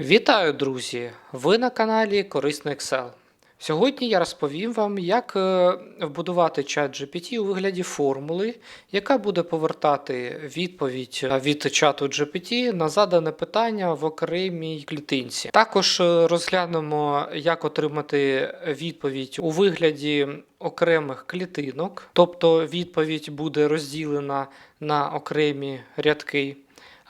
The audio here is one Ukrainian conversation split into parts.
Вітаю, друзі! Ви на каналі Корисно Excel. Сьогодні я розповім вам, як е, вбудувати чат GPT у вигляді формули, яка буде повертати відповідь е, від чату GPT на задане питання в окремій клітинці. Також е, розглянемо, як отримати відповідь у вигляді окремих клітинок, тобто відповідь буде розділена на окремі рядки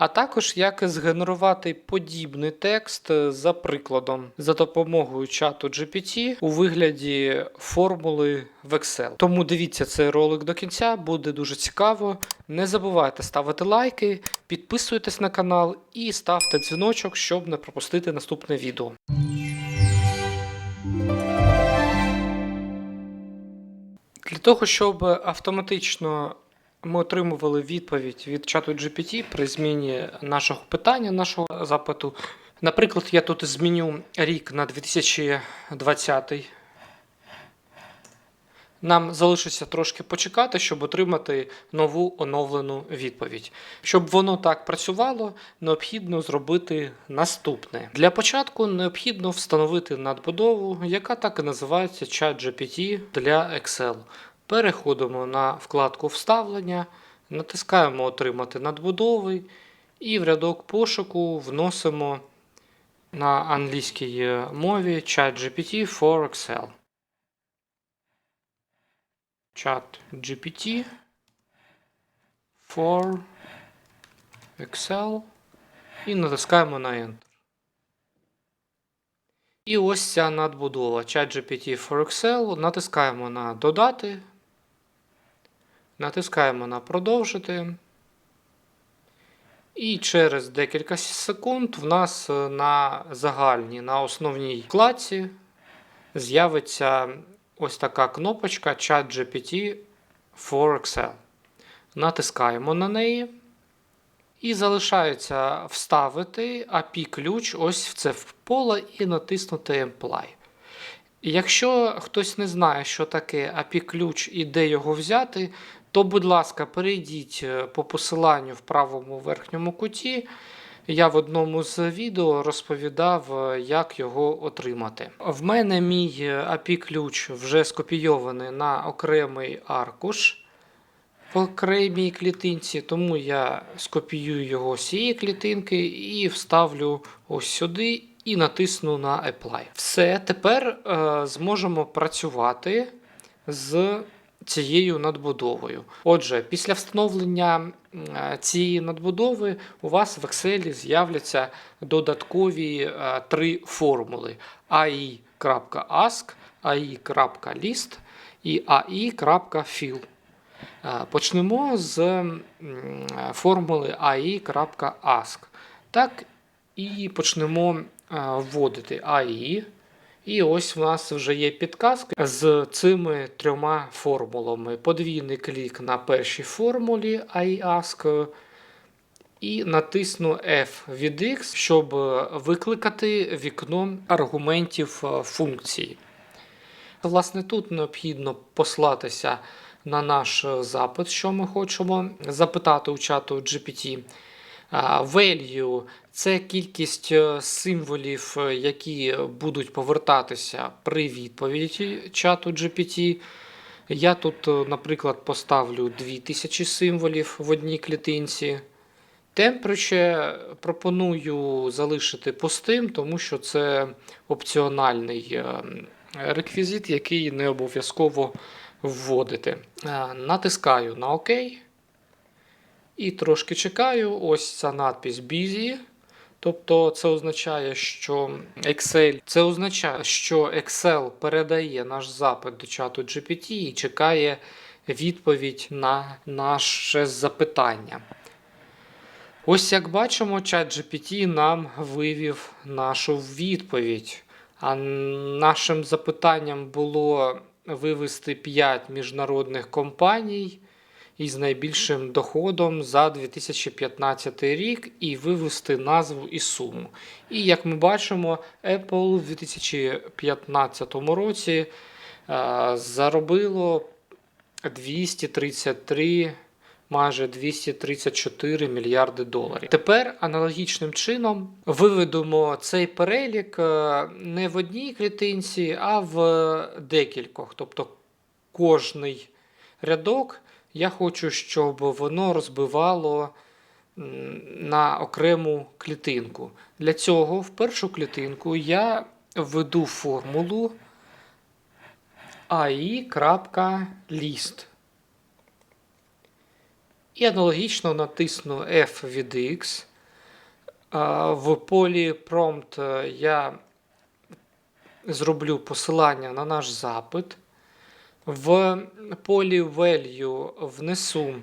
а також як згенерувати подібний текст е, за прикладом за допомогою чату GPT у вигляді формули в Excel. Тому дивіться цей ролик до кінця, буде дуже цікаво. Не забувайте ставити лайки, підписуйтесь на канал і ставте дзвіночок, щоб не пропустити наступне відео. Для того, щоб автоматично ми отримували відповідь від чату GPT при зміні нашого питання, нашого запиту. Наприклад, я тут зміню рік на 2020. Нам залишиться трошки почекати, щоб отримати нову оновлену відповідь. Щоб воно так працювало, необхідно зробити наступне. Для початку необхідно встановити надбудову, яка так і називається ChatGPT для Excel. Переходимо на вкладку Вставлення, натискаємо Отримати надбудови і в рядок пошуку вносимо на англійській мові ChatGPT for Excel. ChatGPT for Excel і натискаємо на Enter. І ось ця надбудова ChatGPT for Excel. Натискаємо на Додати. Натискаємо на продовжити. І через декілька секунд в нас е, на загальній, на основній вкладці з'явиться ось така кнопочка ChatGPT for Excel. Натискаємо на неї. І залишається вставити API-ключ ось в це в поле і натиснути Apply. Якщо хтось не знає, що таке API-ключ і де його взяти, то, будь ласка, перейдіть е, по посиланню в правому верхньому куті. Я в одному з відео розповідав, е, як його отримати. В мене мій API-ключ вже скопійований на окремий аркуш в окремій клітинці, тому я скопіюю його з цієї клітинки і вставлю ось сюди і натисну на Apply. Все, тепер е, зможемо працювати з цією надбудовою. Отже, після встановлення цієї надбудови у вас в Excel з'являться додаткові е, три формули: ai.ask, ai.list і ai.fill. Е, Почнемо з формули ai.ask. Так, і почнемо е, вводити AI. І ось у нас вже є підказка з цими трьома формулами. Подвійний клік на першій формулі IASK і натисну F від X, щоб викликати вікно аргументів е, функції. Власне, тут необхідно послатися на наш запит, що ми хочемо запитати у чату GPT. Value це кількість е, символів, е, які будуть повертатися при відповіді чату GPT. Я тут, е, наприклад, поставлю 2000 символів в одній клітинці. Temperature пропоную залишити пустим, тому що це опціональний реквізит, який не обов'язково вводити. Натискаю на ОК. І трошки чекаю. Ось ця надпись Busy. Тобто це означає, що Excel це означає, що Excel передає наш запит до чату GPT і чекає відповідь на наше запитання. Ось як бачимо, чат GPT нам вивів нашу відповідь. А нашим запитанням було вивести 5 міжнародних компаній із найбільшим доходом за 2015 рік і вивести назву і суму. І як ми бачимо, Apple у 2015 році е, заробило 233 майже 234 мільярди доларів. Тепер аналогічним чином виведемо цей перелік е, не в одній клітинці, а в декількох. Тобто кожний рядок я хочу, щоб воно розбивало на окрему клітинку. Для цього в першу клітинку я введу формулу ai.list. І аналогічно натисну F від X. В полі prompt я зроблю посилання на наш запит. В полі value внесу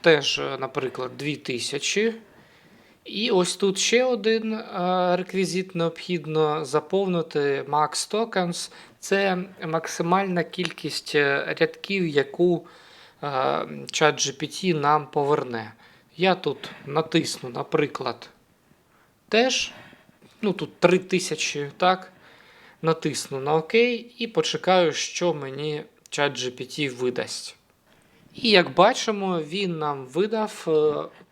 теж, е, наприклад, 2000. І ось тут ще один е, реквізит необхідно заповнити Max Tokens. Це максимальна кількість е, рядків, яку е, ChatGPT нам поверне. Я тут натисну, наприклад, теж, ну тут 3000, так? Натисну на ОК і почекаю, що мені ChatGPT видасть. І як бачимо, він нам видав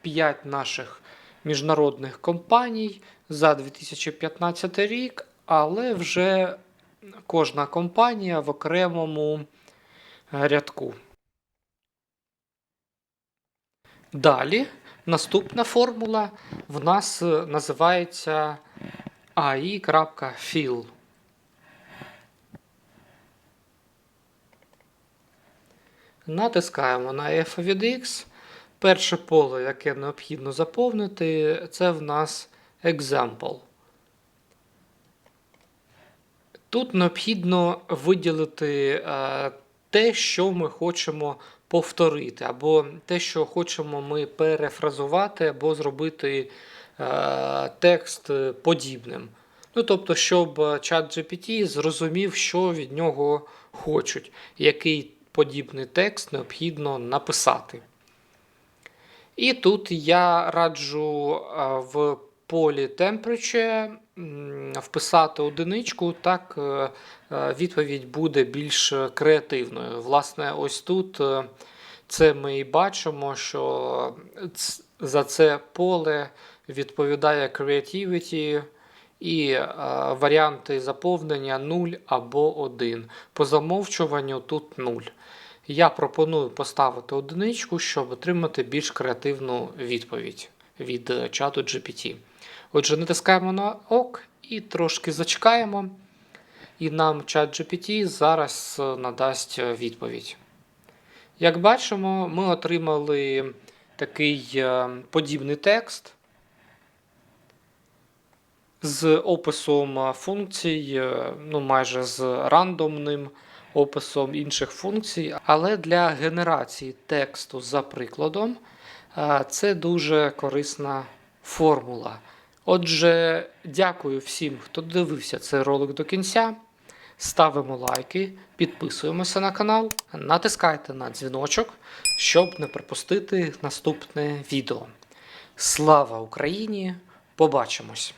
5 наших міжнародних компаній за 2015 рік, але вже кожна компанія в окремому е, рядку. Далі наступна формула в нас е, називається ai.fill. Натискаємо на F від X. Перше поле, яке необхідно заповнити, це в нас example. Тут необхідно виділити е, те, що ми хочемо повторити, або те, що хочемо ми перефразувати, або зробити е, текст подібним. Ну, тобто, щоб ChatGPT зрозумів, що від нього хочуть, який подібний текст необхідно написати. І тут я раджу е, в полі temperature вписати одиничку, так е, е, відповідь буде більш креативною. Власне, ось тут це ми і бачимо, що за це поле відповідає creativity і е, варіанти заповнення 0 або 1. По замовчуванню тут 0. Я пропоную поставити одиничку, щоб отримати більш креативну відповідь від е, чату GPT. Отже, натискаємо на ОК і трошки зачекаємо, і нам чат GPT зараз е, надасть е, відповідь. Як бачимо, ми отримали такий подібний текст з описом функцій, е, ну майже з рандомним описом інших функцій, але для генерації тексту за прикладом е, це дуже корисна формула. Отже, дякую всім, хто дивився цей ролик до кінця. Ставимо лайки, підписуємося на канал, натискайте на дзвіночок, щоб не пропустити наступне відео. Слава Україні! Побачимось!